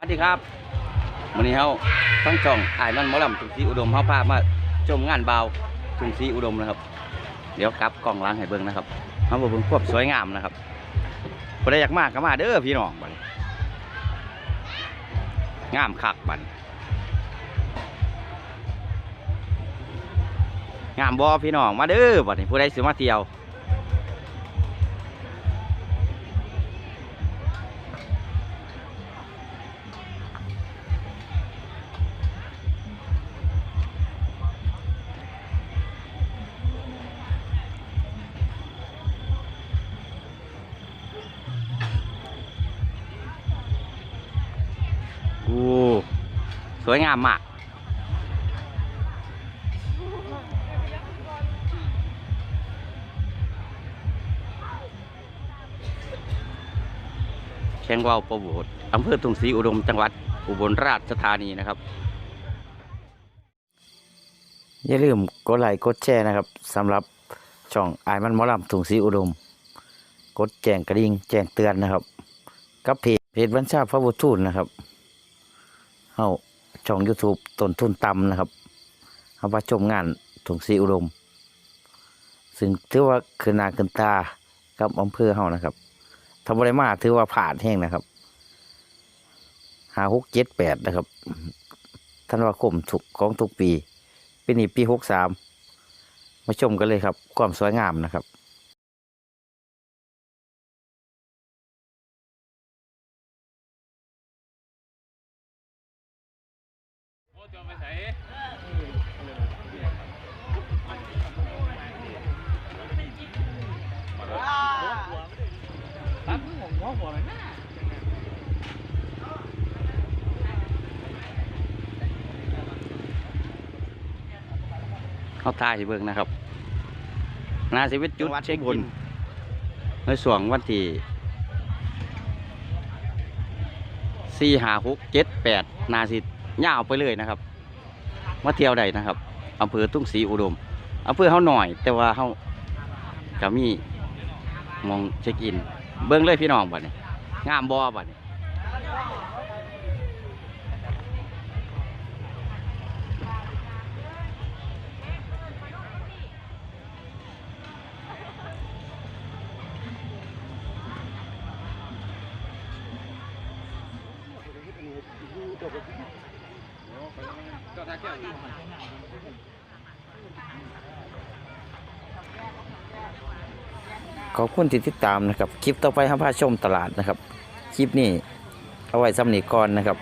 สวัสดีครับวันนี้เฮาทั้งจ่องอายมันหมอลำถุงสีอุดมเฮาพามาชมงานเบาถุงสีอุดมนะครับ เดี๋ยวกลับกล้องล้างให้เบิ่งนะครับเฮามาเบิ่งควบสวยงามนะครับบ่ได้อยากมากก็มาเด้อพี่น้องบัดนี้งามคักบัดนี้งามบ่พี่น้องมาเด้อบัดนี้ผู้ใดสิมาเที่ยว โอ้สวยงามมาก แข่งว่าวประโวดอำเภอตุงศรีอุดมจังหวัด อุบลราชธานีนะครับ อย่าลืมกดไลค์กดแชร์นะครับสำหรับช่องอายมันมอลำถุงศรีอุดม กดแจ้งกระดิ่งแจ้งเตือนนะครับ กับเพจเพจบัญชาพระบุตรนะครับ เฮาช่อง YouTube ต้นทุนต่ำนะครับเฮามาชมงานถุงศรีอุดม ซึ่งถือว่าคือนาขึ้นตากับอำเภอเฮานะครับถ้าบ่ได้มาถือว่าผ่านแห้งนะครับหาหกเจ็ดแปดนะครับธันวาคมทุกของทุกปีปีนี้ปีหกสามมาชมกันเลยครับ ความสวยงามนะครับ เขาทายให้เบิ่งนะครับ นาสิวิตจุดเช็คอินในส่วงวันที่สี่หาหกเจ็ดแปดนาสิ ยาวไปเลยนะครับมาเที่ยวใดนะครับอำเภอตุ้งศรีอุดมอำเภอเขาหน่อย แต่ว่าเขาก็มีมองเช็คอิน เบิ่งเลยพี่น้องบัดนี้งามบ่บัดนี้ ขอบคุณที่ติดตามนะครับ คลิปต่อไปห้าพาชมตลาดนะครับ คลิปนี้เอาไว้สำนีก่อนนะครับ